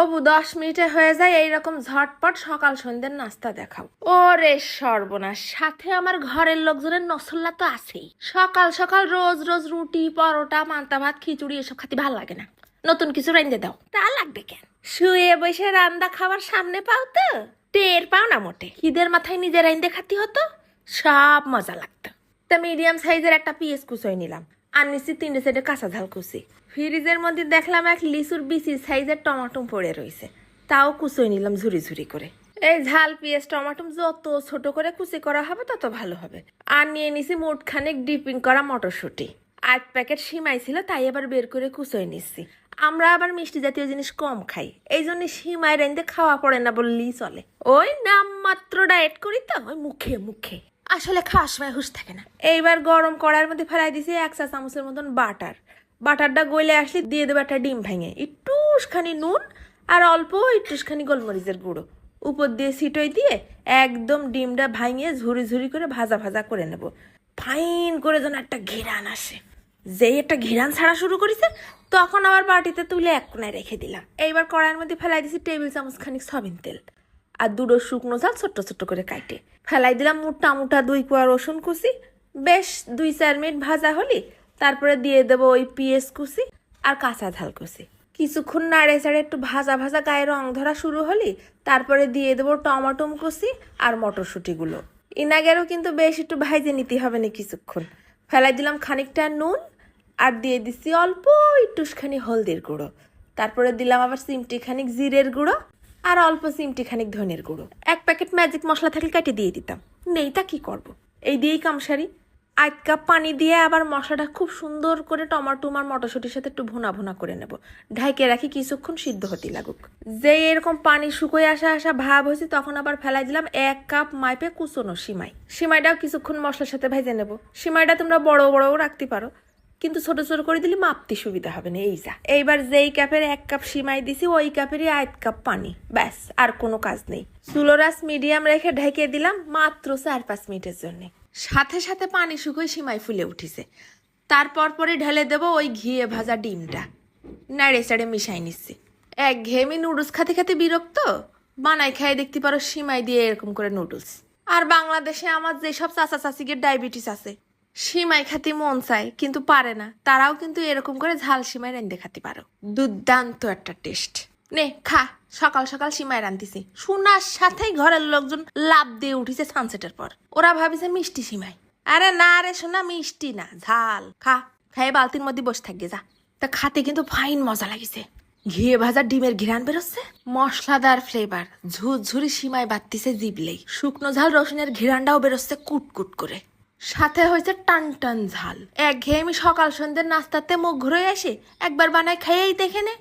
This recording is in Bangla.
অবু দশ মিনিটে হয়ে যায়, এইরকম ঝটপট সকাল সন্ধ্যের নাস্তা দেখাও। ওরে সর্বনাশ, সাথে আমার ঘরের লোকজনের নসল্লা তো আছেই। সকাল সকাল রোজ রোজ রুটি, পরোটা, মান্তা ভাত, খিচুড়ি, এসব খেতে ভালো লাগে না। নতুন কিছু রাইন্দে দাও। তা লাগবে কেন? শুয়ে বসে রান্না খাবার সামনে পাও তো। টের পাও না মোটে। ঈদের মাথায় নিজের রাইন্দে খাতি হতো। সব মজা লাগতো। তা মিডিয়াম সাইজের একটা পিএস কুচোই নিলাম। আর নিচ্ছি তিনটে সাইডে কাঁচা ঝাল কুচি। ফ্রিজের মধ্যে দেখলাম এক লিচুর বিচি সাইজের টমাটো পড়ে রয়েছে। তাও কুচোই নিলাম ঝুরি ঝুরি করে। এই ঝাল পিঁয়াজ টমাটো যত ছোট করে কুচি করা হবে, তত ভালো হবে। আর নিয়ে নিছি মুঠখানেক ডিপিং করা মটরশুঁটি। আট প্যাকেট সিমাই ছিল, তাই আবার বের করে কুচোই নিচ্ছি। আমরা আবার মিষ্টি জাতীয় জিনিস কম খাই। এই জন্য সিমাই রেন্দে খাওয়া পড়ে না বললেই চলে। ওই নাম মাত্র ডায়েট করি তো, ওই মুখে মুখে। আসলে খাওয়ার সময় হুশ থাকে না। এইবার গরম কড়াইয়ের মধ্যে ফেলাই দিছি এক চা চামচের মতন বাটার। বাটারটা গলে আসলে দিয়ে দেবো একটা ডিম ভেঙে। একটুখানি নুন আর অল্প একটুখানি গোলমরিচের গুঁড়ো। উপর দিয়ে সিটই দিয়ে একদম ডিমটা ভাঙিয়ে ঝুরি ঝুরি করে ভাজা ভাজা করে নেব। ফাইন করে যেন একটা ঘিরান আসে। যেই একটা ঘিরান ছাড়া শুরু করেছে, তখন আবার বাটিতে তুলে এক কোনায় রেখে দিলাম। এইবার কড়াইয়ের মধ্যে ফেলাই দিছি টেবিল চামচ খানিক সয়াবিন তেল। আর দুটো শুকনো ঝাল ছোট্ট ছোট্ট করে কাটে ফেলাই দিলাম মোটা মোটা দুই কুয়া রসুন কুচি। বেশ দুই চার মিনিট ভাজা হলি, তারপরে দিয়ে দেবো ওই পিএস কুচি আর কাঁচা ঝাল কুচি। কিছুক্ষণ নাড়ে চাড়ে একটু ভাজা ভাজা গায়ে রং ধরা শুরু হলি, তারপরে দিয়ে দেবো টমাটো কুচি আর মটরশুঁটিগুলো। ইনাগেরও কিন্তু বেশ একটু ভাইজে নিতে হবে না কিছুক্ষণ। ফেলাই দিলাম খানিকটা নুন আর দিয়ে দিচ্ছি অল্প একটুখানি হলদির গুঁড়ো। তারপরে দিলাম আবার চিমটি খানিক জিরের গুঁড়ো। আর অল্প চিমটি খানিক ধনের গুঁড়ো। এক প্যাকেট ম্যাজিক মশলা থাকলে কেটে দিয়ে দিতাম। নেই তা কি করব। এই দিয়েই কামসারি। এক কাপ পানি দিয়ে আবার মশলাটা খুব সুন্দর করে টমাটো আর মটরশুঁটির সাথে একটু ভুনা ভুনা করে নেব। ঢাইকে রাখি কিছুক্ষণ সিদ্ধ হতে লাগুক। যে এরকম পানি শুকোয় আসা আসা ভাব হয়েছে, তখন আবার ফেলাই দিলাম এক কাপ মাইপে কুচনো সিমাই। সিমাইটাও কিছুক্ষণ মশলার সাথে ভেজে নেব। সিমাইটা তোমরা বড় বড়ও রাখতে পারো। কিন্তু ছোট ছোট করে দিলে মাপতে সুবিধা হবে না, এই যা। এইবার যেই কাপের এক কাপ সিমাই দিছি, ওই কাপেরই আধ কাপ পানি, ব্যাস, আর কোনো কাজ নেই। সুলোরাস মিডিয়াম রেখে ঢেকে দিলাম মাত্র চার পাঁচ মিনিটের জন্য। সাথে সাথে পানি শুকোয় সিমাই ফুলে উঠিছে। তারপর পরে ঢেলে দেবো ওই ঘিয়ে ভাজা ডিমটা। নাড়ে চাড়ে মিশাই নিচ্ছি। এক ঘেমি নুডলস খেতে খেতে বিরক্ত? বানাই খাই দেখতে পারো, সিমাই দিয়ে এরকম করে নুডলস। আর বাংলাদেশে আমার যেসব চাচা চাচিকে ডায়াবেটিস আছে সিমাই খাতে মন চায়, কিন্তু পারে না। তারাও কিন্তু এরকম করে ঝাল সিমাই রান্ধতে খাতে পারো। দুর্দান্ত একটা টেস্ট। নে, খা। সকাল সকাল সিমাই রান্ধিছি শোনার সাথেই ঘরের লোকজন লাভ দিয়ে উঠেছে সানসেটের পর। ওরা ভাবিছে মিষ্টি সিমাই। আরে না রে শোনা মিষ্টি না। ঝাল। খা। খাই বালতির মধ্যে বসে থাকবে যা। তা খাতে কিন্তু ফাইন মজা লাগিছে। ঘিয়ে ভাজা ডিমের ঘিরান বেরোচ্ছে। মশলাদার ফ্লেভার ঝুরঝুরি সীমায় বাড়তিছে জিবলেই। শুকনো ঝাল রসুনের ঘিরানটাও বেরোচ্ছে কুটকুট করে। সাথে হয়েছে টান টান ঝাল। এক ঘেয়ে আমি সকাল সন্ধ্যের নাস্তাতে মুখ ঘুরে আসে, একবার বানায় খাইয়েই দেখে নে।